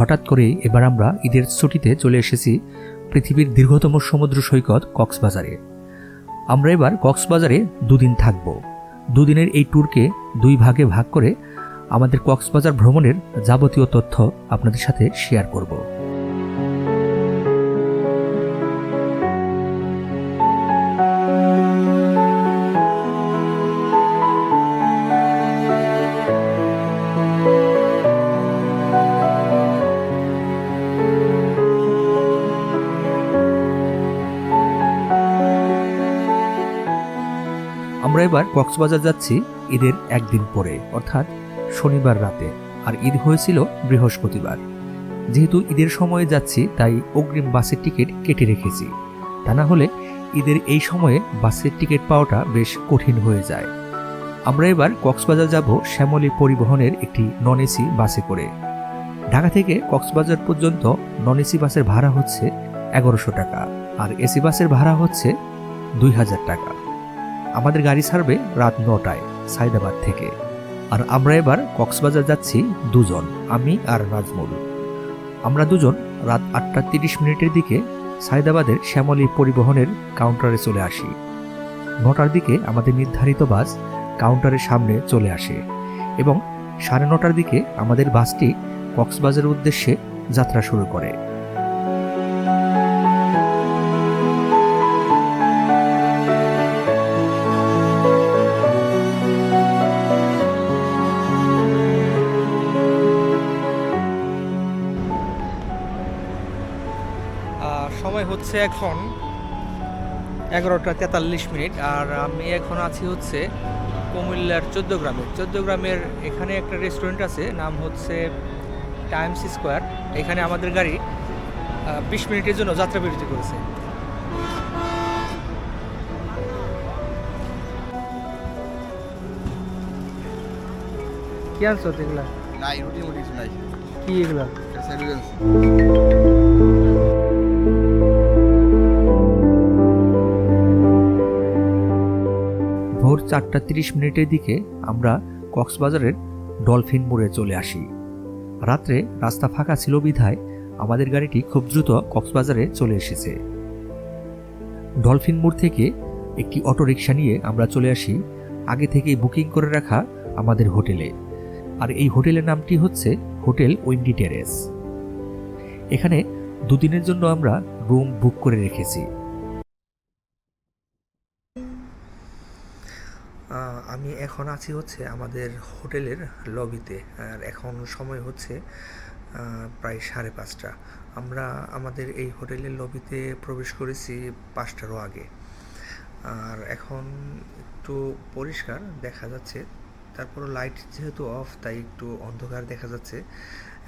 হঠাৎ করে এবার আমরা ঈদের ছুটিতে চলে এসেছি পৃথিবীর দীর্ঘতম সমুদ্র সৈকত কক্সবাজারে। আমরা এবার কক্সবাজারে দুদিন থাকব। দুদিনের এই ট্যুরকে দুই ভাগে ভাগ করে আমাদের কক্সবাজার ভ্রমণের যাবতীয় তথ্য আপনাদের সাথে শেয়ার করব। আমরা এবার কক্সবাজার যাচ্ছি ঈদের একদিন পরে, অর্থাৎ শনিবার রাতে। আর ঈদ হয়েছিল বৃহস্পতিবার। যেহেতু ঈদের সময়ে যাচ্ছি, তাই অগ্রিম বাসের টিকিট কেটে রেখেছি। তা না হলে ঈদের এই সময়ে বাসের টিকিট পাওয়াটা বেশ কঠিন হয়ে যায়। আমরা এবার কক্সবাজার যাব শ্যামলী পরিবহনের একটি নন এসি বাসে করে। ঢাকা থেকে কক্সবাজার পর্যন্ত নন এসি বাসের ভাড়া হচ্ছে এগারোশো টাকা, আর এসি বাসের ভাড়া হচ্ছে দুই হাজার টাকা। আমাদের গাড়ি ছাড়বে রাত নটায় সাইদাবাদ থেকে। আর আমরা এবার কক্সবাজার যাচ্ছি দুজন, আমি আর নাজমুল। আমরা দুজন রাত আটটা তিরিশ মিনিটের দিকে সাইদাবাদের শ্যামলী পরিবহনের কাউন্টারে চলে আসি। নটার দিকে আমাদের নির্ধারিত বাস কাউন্টারের সামনে চলে আসে এবং সাড়ে নটার দিকে আমাদের বাসটি কক্সবাজারের উদ্দেশ্যে যাত্রা শুরু করে। হচ্ছে এখন এগারোটা তেতাল্লিশ মিনিট আর আমি এখন আছি হচ্ছে কুমিল্লার চোদ্দ গ্রামে। চোদ্দ গ্রামের এখানে একটা রেস্টুরেন্ট আছে নাম হচ্ছে টাইমস স্কোয়ার এখানে আমাদের গাড়ি বিশ মিনিটের জন্য যাত্রা বিরতি করেছে। কি আনছো এগুলা? নাই রুটি মুটি কিছু নাই। কি এগুলা? চারটা তিরিশ মিনিটের দিকে আমরা কক্সবাজারের ডলফিন মোড়ে চলে আসি। রাত্রে রাস্তা ফাঁকা ছিল বিধায় আমাদের গাড়িটি খুব দ্রুত কক্সবাজারে চলে এসেছে। ডলফিন মোড় থেকে একটি অটোরিকশা নিয়ে আমরা চলে আসি আগে থেকেই বুকিং করে রাখা আমাদের হোটেলে। আর এই হোটেলের নামটি হচ্ছে হোটেল উইন্ডি টেরেস। এখানে দুদিনের জন্য আমরা রুম বুক করে রেখেছি। আমি এখন আছি হচ্ছে আমাদের হোটেলের লবিতে আর এখন সময় হচ্ছে প্রায় সাড়ে পাঁচটা। আমরা আমাদের এই হোটেলের লবিতে প্রবেশ করেছি পাঁচটারও আগে। আর এখন একটু পরিষ্কার দেখা যাচ্ছে তারপর লাইট যেহেতু অফ তাই একটু অন্ধকার দেখা যাচ্ছে।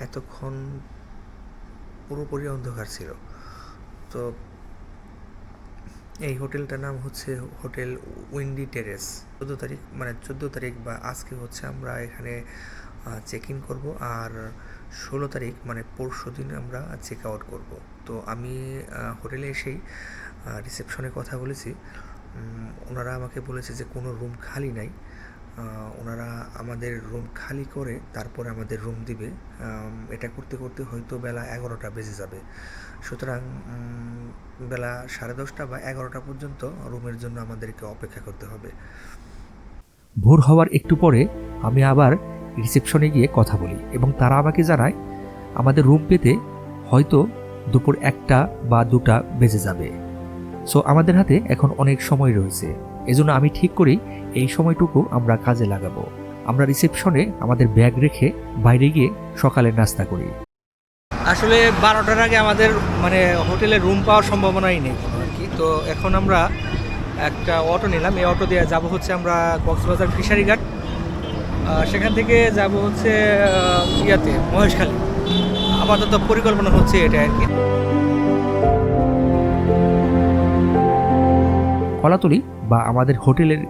এতক্ষণ পুরোপুরি অন্ধকার ছিল। তো এই হোটেলটার নাম হচ্ছে হোটেল উইন্ডি টেরেস। চোদ্দ তারিখ মানে চোদ্দ তারিখ বা আজকে হচ্ছে আমরা এখানে চেক ইন করব আর ষোলো তারিখ মানে পরশু দিন আমরা চেক আউট করব। তো আমি হোটেলে এসেই রিসেপশনে কথা বলেছি। ওনারা আমাকে বলেছে যে কোনো রুম খালি নাই। ওনারা আমাদের রুম খালি করে তারপরে আমাদের রুম দিবে। এটা করতে করতে হয়তো বেলা এগারোটা বেজে যাবে। সুতরাং বেলা সাড়ে দশটা বা এগারোটা পর্যন্ত রুমের জন্য আমাদেরকে অপেক্ষা করতে হবে। ভোর হওয়ার একটু পরে আমি আবার রিসেপশনে গিয়ে কথা বলি এবং তারা আমাকে জানায়, আমাদের রুম পেতে হয়তো দুপুর একটা বা দুটা বেজে যাবে। সো আমাদের হাতে এখন অনেক সময় রয়েছে। এজন্য আমি ঠিক করি এই সময়টুকু আমরা কাজে লাগাবো। আমরা রিসেপশনে আমাদের ব্যাগ রেখে বাইরে গিয়ে সকালে নাস্তা করি। আসলে বারোটার আগে আমাদের মানে হোটেলে রুম পাওয়ার সম্ভাবনাই নেই আর কি। তো এখন আমরা একটা অটো নিলাম। এই অটো দিয়ে যাব হচ্ছে আমরা কক্সবাজার ফিশারি ঘাট সেখান থেকে যাব হচ্ছে ইয়াতে, মহেশখালী। আপাতত পরিকল্পনা হচ্ছে এটা আর কি। কলাতলি বা আমাদের হোটেলের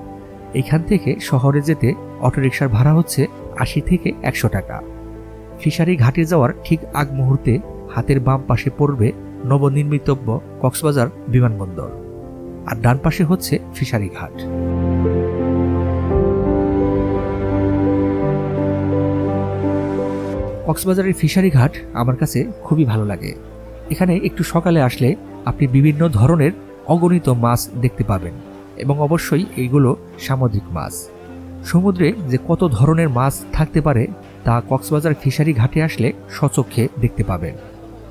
এখান থেকে শহরে যেতে অটোরিকশার ভাড়া হচ্ছে আশি থেকে একশো টাকা। ফিশারি ঘাটে যাওয়ার ঠিক আগ মুহূর্তে হাতের বাম পাশে পড়বে নবনির্মিতব্য কক্সবাজার বিমানবন্দর। আর ডান পাশে হচ্ছে ফিশারি ঘাট। কক্সবাজারের ফিশারি ঘাট আমার কাছে খুবই ভালো লাগে। এখানে একটু সকালে আসলে আপনি বিভিন্ন ধরনের অগণিত মাছ দেখতে পাবেন এবং অবশ্যই এইগুলো সামুদ্রিক মাছ। সমুদ্রে যে কত ধরনের মাছ থাকতে পারে তা কক্সবাজার ফিশারি ঘাটে আসলে সচক্ষে দেখতে পাবেন।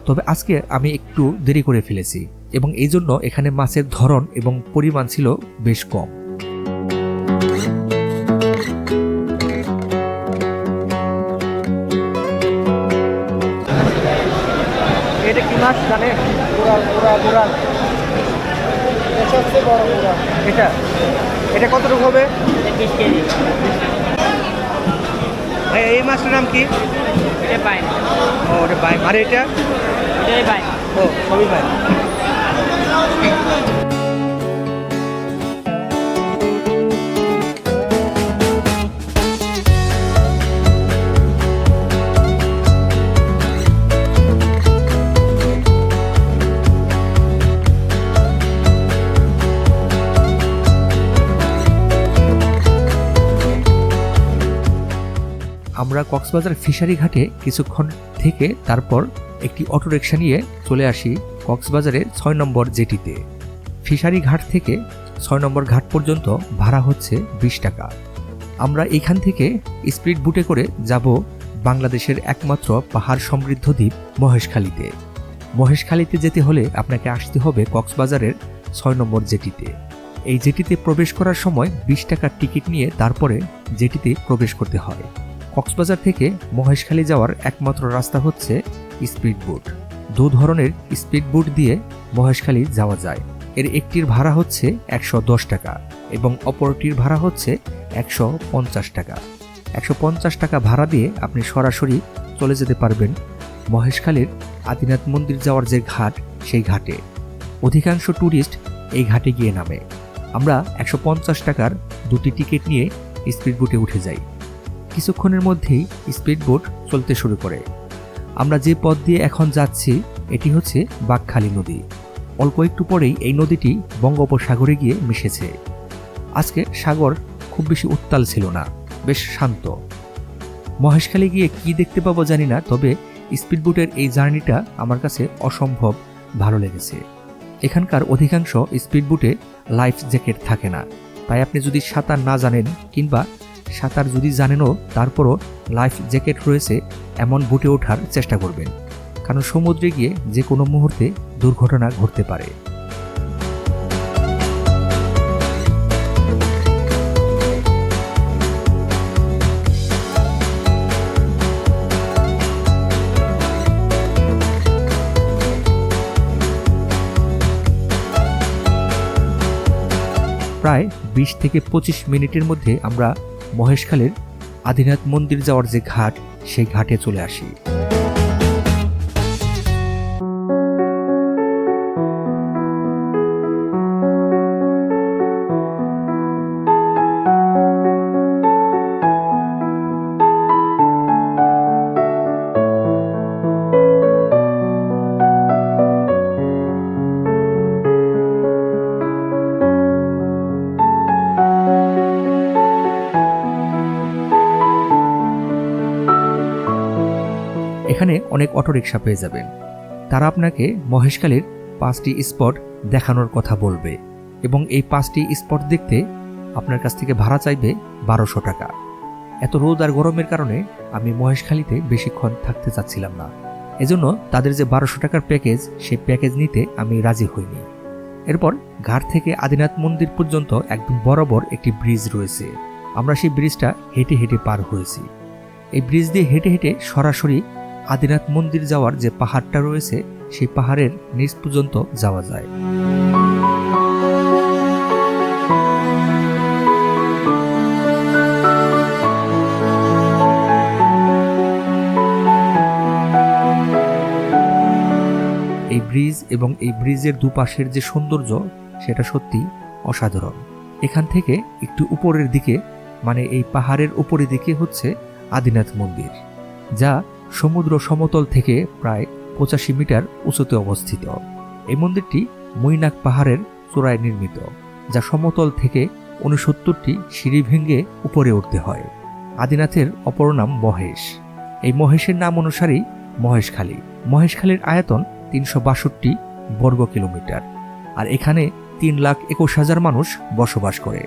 তবে আজকে আমি একটু দেরি করে ফেলেছি এবং এই জন্য এখানে মাছের ধরন এবং পরিমাণ ছিল বেশ কম। এটা এটা এটা? কতটুকু হবে? ভাই, এই মাছটার নাম কি? এটা বাইন ও ওটা বাই। আর এটা? এটাই বাইন ও সবই ভাই আমরা কক্সবাজার ফিশারি ঘাটে কিছুক্ষণ থেকে তারপর একটি অটোরিকশা নিয়ে চলে আসি কক্সবাজারের ছয় নম্বর জেটিতে। ফিশারি ঘাট থেকে ছয় নম্বর ঘাট পর্যন্ত ভাড়া হচ্ছে বিশ টাকা। আমরা এখান থেকে স্পিড বুটে করে যাব বাংলাদেশের একমাত্র পাহাড় সমৃদ্ধ দ্বীপ মহেশখালীতে। মহেশখালীতে যেতে হলে আপনাকে আসতে হবে কক্সবাজারের ছয় নম্বর জেটিতে। এই জেটিতে প্রবেশ করার সময় বিশ টাকার টিকিট নিয়ে তারপরে জেটিতে প্রবেশ করতে হয়। কক্সবাজার থেকে মহেশখালী যাওয়ার একমাত্র রাস্তা হচ্ছে স্পিড বোট দু ধরনের স্পিড বোট দিয়ে মহেশখালী যাওয়া যায়। এর একটির ভাড়া হচ্ছে একশো দশ টাকা এবং অপরটির ভাড়া হচ্ছে একশো পঞ্চাশ টাকা। একশো পঞ্চাশ টাকা ভাড়া দিয়ে আপনি সরাসরি চলে যেতে পারবেন মহেশখালীর আদিনাথ মন্দির যাওয়ার যে ঘাট, সেই ঘাটে। অধিকাংশ ট্যুরিস্ট এই ঘাটে গিয়ে নামে। আমরা একশো পঞ্চাশ টাকার দুটি টিকিট নিয়ে স্পিড বোটে উঠে যাই। কিছুক্ষণের মধ্যেই স্পিড বোট চলতে শুরু করে। আমরা যে পথ দিয়ে এখন যাচ্ছি, এটি হচ্ছে বাঘখালী নদী। অল্প একটু পরেই এই নদীটি বঙ্গোপসাগরে গিয়ে মিশেছে। আজকে সাগর খুব বেশি উত্তাল ছিল না, বেশ শান্ত। মহেশখালী গিয়ে কি দেখতে পাবো জানি না, তবে স্পিডবোটের এই জার্নিটা আমার কাছে অসম্ভব ভালো লেগেছে। এখানকার অধিকাংশ স্পিডবোটে লাইফ জ্যাকেট থাকে না। তাই আপনি যদি সাঁতার না জানেন কিংবা সাঁতার যদি জানেনও, তারপরও লাইফ জ্যাকেট রয়েছে এমন বুটে ওঠার চেষ্টা করবেন। কারণ সমুদ্রে গিয়ে যে কোনো মুহূর্তে দুর্ঘটনা ঘটতে পারে। প্রায় বিশ থেকে পঁচিশ মিনিটের মধ্যে আমরা মহেশখালের আদিনাথ মন্দির যাওয়ার যে ঘাট সেই ঘাটে চলে আসি। এখানে অনেক অটোরিকশা পেয়ে যাবেন। তারা আপনাকে মহেশখালীর পাঁচটি স্পট দেখানোর কথা বলবে এবং এই পাঁচটি স্পট দেখতে আপনার কাছ থেকে ভাড়া চাইবে বারোশো টাকা। এত রোদ আর গরমের কারণে আমি মহেশখালীতে বেশিক্ষণ থাকতে চাচ্ছিলাম না। এজন্য তাদের যে বারোশো টাকার প্যাকেজ, সেই প্যাকেজ নিতে আমি রাজি হইনি। এরপর ঘাট থেকে আদিনাথ মন্দির পর্যন্ত একদম বরাবর একটি ব্রিজ রয়েছে। আমরা সেই ব্রিজটা হেঁটে হেঁটে পার হয়েছি। এই ব্রিজ দিয়ে হেঁটে হেঁটে সরাসরি আদিনাথ মন্দির যাওয়ার যে পাহাড়টা রয়েছে, সেই পাহাড়ের নিচ পর্যন্ত যাওয়া যায়। এই ব্রিজ এবং এই ব্রিজের দুপাশের যে সৌন্দর্য, সেটা সত্যি অসাধারণ। এখান থেকে একটু উপরের দিকে মানে এই পাহাড়ের উপরের দিকে হচ্ছে আদিনাথ মন্দির, যা সমুদ্র সমতল থেকে প্রায় পঁচাশি মিটার উঁচুতে অবস্থিত। এই মন্দিরটি মৈনাক পাহাড়ের চূড়ায় নির্মিত, যা সমতল থেকে উনসত্তরটি সিঁড়ি ভেঙে উপরে উঠতে হয়। আদিনাথের অপর নাম মহেশ। এই মহেশের নাম অনুসারেই মহেশখালী। মহেশখালীর আয়তন তিনশো বাষট্টি বর্গ কিলোমিটার আর এখানে তিন লাখ একুশ হাজার মানুষ বসবাস করে।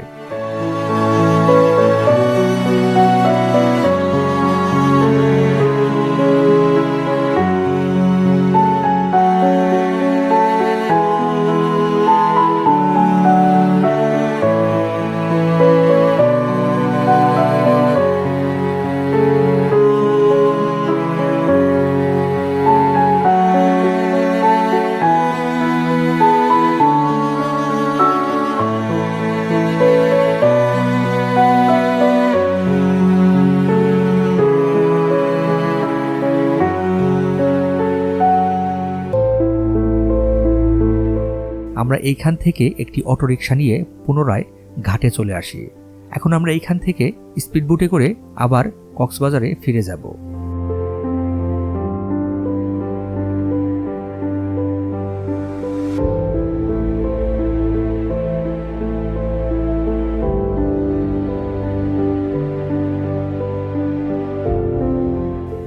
আমরা এইখান থেকে একটি অটোরিকশা নিয়ে পুনরায় ঘাটে চলে আসি। এখন আমরা এইখান থেকে স্পিডবোটে করে আবার কক্সবাজারে ফিরে যাব।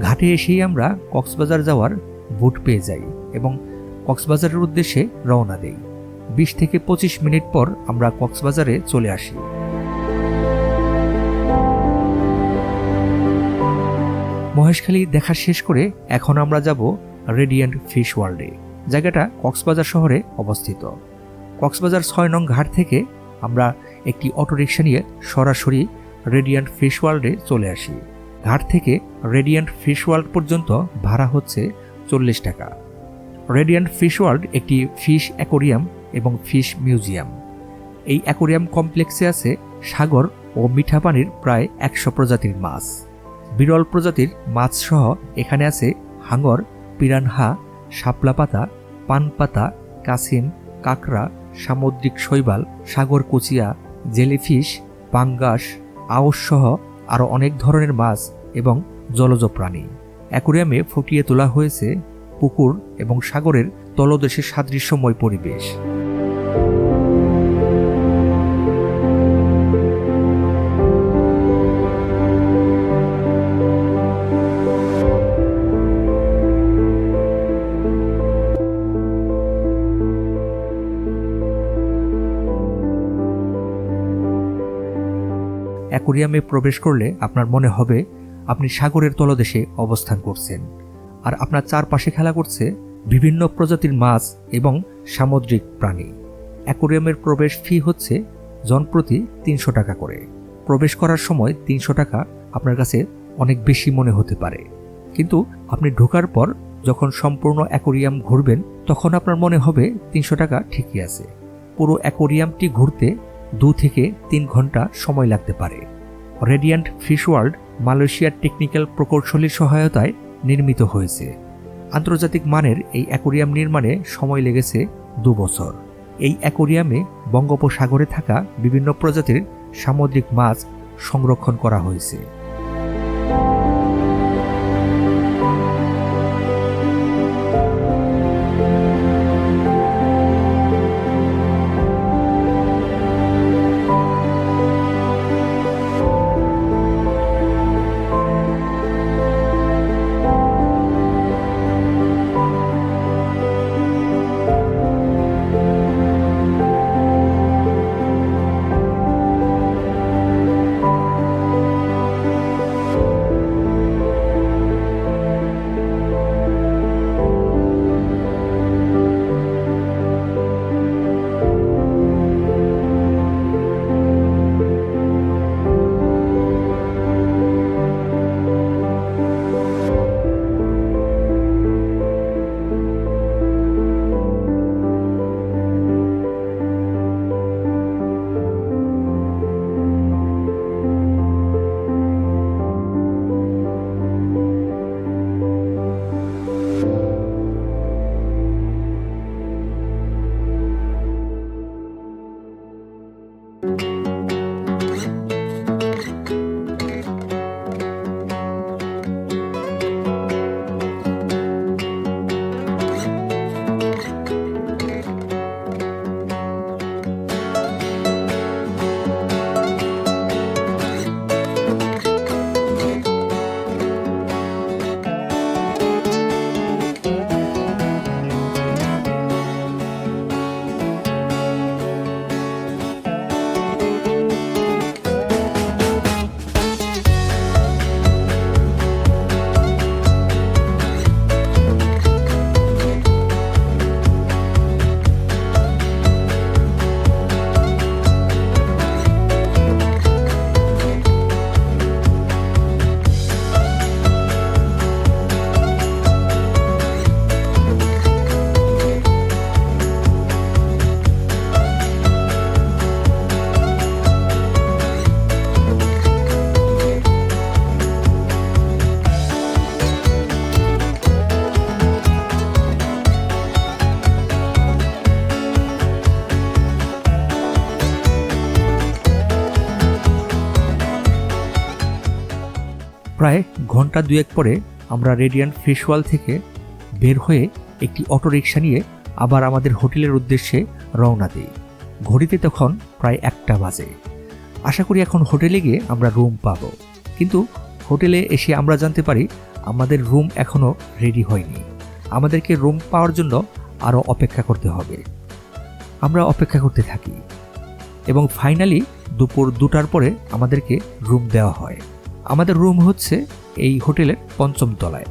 ঘাটে এসেই আমরা কক্সবাজার যাওয়ার বুট পেয়ে যাই এবং কক্সবাজারের উদ্দেশ্যে রওনা দেই। বিশ থেকে পঁচিশ মিনিট পর আমরা কক্সবাজারে চলে আসি। মহেশখালী দেখা শেষ করে এখন আমরা যাব রেডিয়েন্ট ফিশ ওয়ার্ল্ডে জায়গাটা কক্সবাজার শহরে অবস্থিত। কক্সবাজার ছয় নং ঘাট থেকে আমরা একটি অটোরিকশা নিয়ে সরাসরি রেডিয়েন্ট ফিশ ওয়ার্ল্ডে চলে আসি। ঘাট থেকে রেডিয়েন্ট ফিশ ওয়ার্ল্ড পর্যন্ত ভাড়া হচ্ছে চল্লিশ টাকা। রেডিয়েন্ট ফিশ ওয়ার্ল্ড একটি ফিশ অ্যাকোরিয়াম এবং ফিশ মিউজিয়াম। এই অ্যাকোরিয়াম কমপ্লেক্সে আছে সাগর ও মিঠা পানির প্রায় একশো প্রজাতির মাছ। বিরল প্রজাতির মাছ সহ এখানে আছে হাঙর পিরানহা শাপলা পাতা পান পাতা কাসিম, কাকড়া, সামুদ্রিক শৈবাল, সাগর কুচিয়া, জেলিফিশ, পাঙ্গাস, আউশ সহ আরও অনেক ধরনের মাছ এবং জলজ প্রাণী। অ্যাকোরিয়ামে ফুটিয়ে তোলা হয়েছে পুকুর এবং সাগরের তলদেশে সাদৃশ্যময় পরিবেশ। অ্যাকোরিয়ামে প্রবেশ করলে আপনার মনে হবে আপনি সাগরের তলদেশে অবস্থান করছেন। আর আপনার চারপাশে খেলা করছে বিভিন্ন প্রজাতির মাছ এবং সামুদ্রিক প্রাণী। অ্যাকোরিয়ামের প্রবেশ ফি হচ্ছে জনপ্রতি তিনশো টাকা করে। প্রবেশ করার সময় তিনশো টাকা আপনার কাছে অনেক বেশি মনে হতে পারে। কিন্তু আপনি ঢোকার পর যখন সম্পূর্ণ অ্যাকোরিয়াম ঘুরবেন, তখন আপনার মনে হবে তিনশো টাকা ঠিকই আছে। পুরো অ্যাকোরিয়ামটি ঘুরতে দু থেকে তিন ঘণ্টা সময় লাগতে পারে। রেডিয়ান্ট ফিশ ওয়ার্ল্ড মালয়েশিয়ার টেকনিক্যাল প্রকৌশলীর সহায়তায় নির্মিত হয়েছে। আন্তর্জাতিক মানের এই অ্যাকোরিয়াম নির্মাণে সময় লেগেছে দু বছর। এই অ্যাকোরিয়ামে বঙ্গোপসাগরে থাকা বিভিন্ন প্রজাতির সামুদ্রিক মাছ সংরক্ষণ করা হয়েছে। ঘণ্টা দুয়েক পরে আমরা রেডিয়ান্ট ফিশওয়াল থেকে বের হয়ে একটি অটোরিকশা নিয়ে আবার আমাদের হোটেলের উদ্দেশ্যে রওনা দিই। ঘড়িতে তখন প্রায় একটা বাজে। আশা করি এখন হোটেলে গিয়ে আমরা রুম পাব। কিন্তু হোটেলে এসে আমরা জানতে পারি আমাদের রুম এখনও রেডি হয়নি। আমাদেরকে রুম পাওয়ার জন্য আরও অপেক্ষা করতে হবে। আমরা অপেক্ষা করতে থাকি। এবং ফাইনালি দুপুর দুটার পরে আমাদেরকে রুম দেওয়া হয়। আমাদের রুম হচ্ছে এই হোটেলের পঞ্চম তলায়।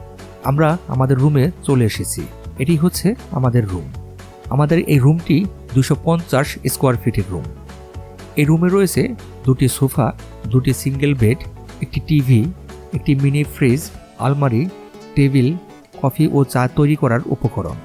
আমরা আমাদের রুমে চলে এসেছি। এটি হচ্ছে আমাদের রুম। আমাদের এই রুমটি দুশো পঞ্চাশ স্কোয়ার ফিটের রুম। এই রুমে রয়েছে দুটি সোফা, দুটি সিঙ্গেল বেড, একটি টিভি, একটি মিনি ফ্রিজ, আলমারি, টেবিল, কফি ও চা তৈরি করার উপকরণ।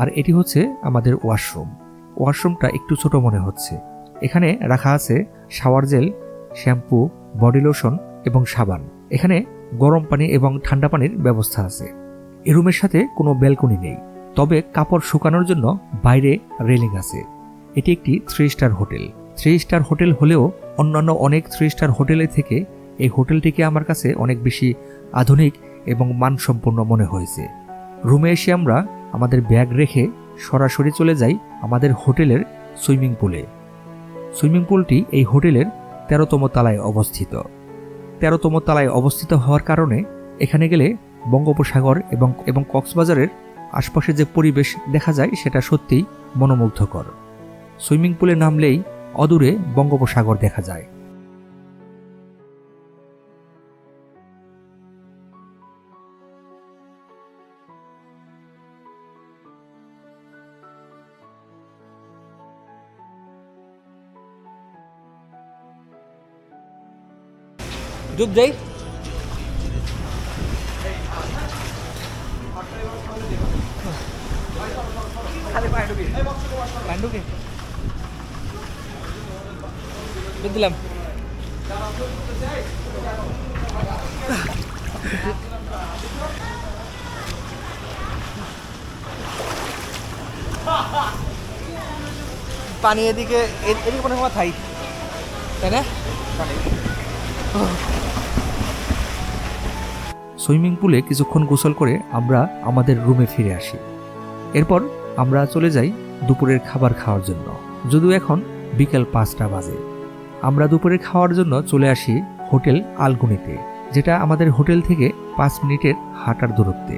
আর এটি হচ্ছে আমাদের ওয়াশরুম। ওয়াশরুমটা একটু ছোট মনে হচ্ছে। এখানে রাখা আছে shower gel, shampoo, body lotion এবং সাবান। এখানে গরম পানি এবং ঠান্ডা পানির ব্যবস্থা আছে। এই রুমের সাথে কোনো ব্যালকনি নেই। তবে কাপড় শুকানোর জন্য বাইরে রেলিং আছে। এটি একটি three star hotel. Three star hotel হলেও অন্যান্য অনেক থ্রি স্টার হোটেলের থেকে এই হোটেলটিকে আমার কাছে অনেক বেশি আধুনিক এবং মানসম্পন্ন মনে হয়েছে। রুমে এসে আমরা আমাদের ব্যাগ রেখে সরাসরি চলে যাই আমাদের হোটেলের সুইমিং পুলে। সুইমিং পুলটি এই হোটেলের তেরোতম তলায় অবস্থিত। তেরোতম তলায় অবস্থিত হওয়ার কারণে এখানে গেলে বঙ্গোপসাগর এবং এবং কক্সবাজারের আশপাশে যে পরিবেশ দেখা যায় সেটা সত্যিই মনোমুগ্ধকর। সুইমিং পুলে নামলেই অদূরে বঙ্গোপসাগর দেখা যায়। ডুব যাই দিলাম। পানি এদিকে এদিকে মনে হয় থাই তাই না? সুইমিং পুলে কিছুক্ষণ গোসল করে আমরা আমাদের রুমে ফিরে আসি। এরপর আমরা চলে যাই দুপুরের খাবার খাওয়ার জন্য। যদিও এখন বিকেল পাঁচটা বাজে। আমরা দুপুরের খাওয়ার জন্য চলে আসি হোটেল আলগুনিতে, যেটা আমাদের হোটেল থেকে পাঁচ মিনিটের হাঁটার দূরত্বে।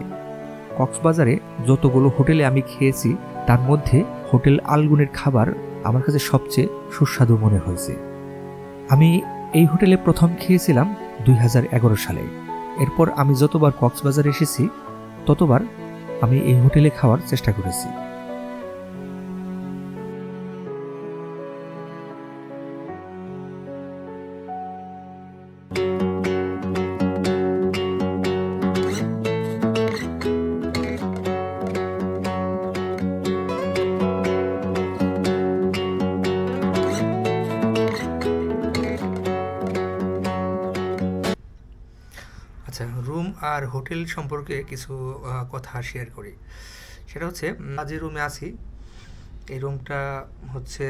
কক্সবাজারে যতগুলো হোটেলে আমি খেয়েছি, তার মধ্যে হোটেল আলগুনের খাবার আমার কাছে সবচেয়ে সুস্বাদু মনে হয়েছে। আমি এই হোটেলে প্রথম খেয়েছিলাম দুই হাজার এগারো সালে। এরপর আমি যতবার কক্সবাজার এসেছি ততবার আমি এই হোটেলে খাওয়ার চেষ্টা করেছি। আচ্ছা রুম আর হোটেল সম্পর্কে কিছু কথা শেয়ার করি। সেটা হচ্ছে যে রুমে আছি, এই রুমটা হচ্ছে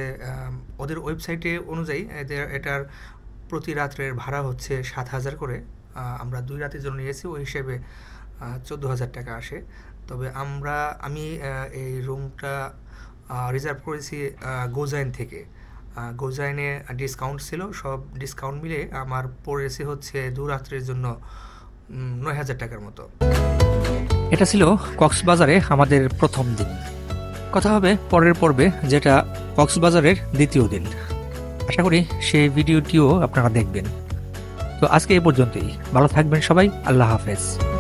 ওদের ওয়েবসাইটে অনুযায়ী এদের, এটার প্রতি রাত্রের ভাড়া হচ্ছে সাত হাজার করে। আমরা দুই রাতের জন্য নিয়েছি, ওই হিসেবে চোদ্দ হাজার টাকা আসে। তবে আমরা, আমি এই রুমটা রিজার্ভ করেছি গোজাইন থেকে। গোজাইনে ডিসকাউন্ট ছিল, সব ডিসকাউন্ট মিলে আমার পড়েছে হচ্ছে দু রাত্রের জন্য নয় হাজার টাকার মতো। এটা ছিল কক্সবাজারে আমাদের প্রথম দিন। কথা হবে পরের পর্বে, যেটা কক্সবাজারের দ্বিতীয় দিন। আশা করি সেই ভিডিওটিও আপনারা দেখবেন। তো আজকে এ পর্যন্তই। ভালো থাকবেন সবাই। আল্লাহ হাফেজ।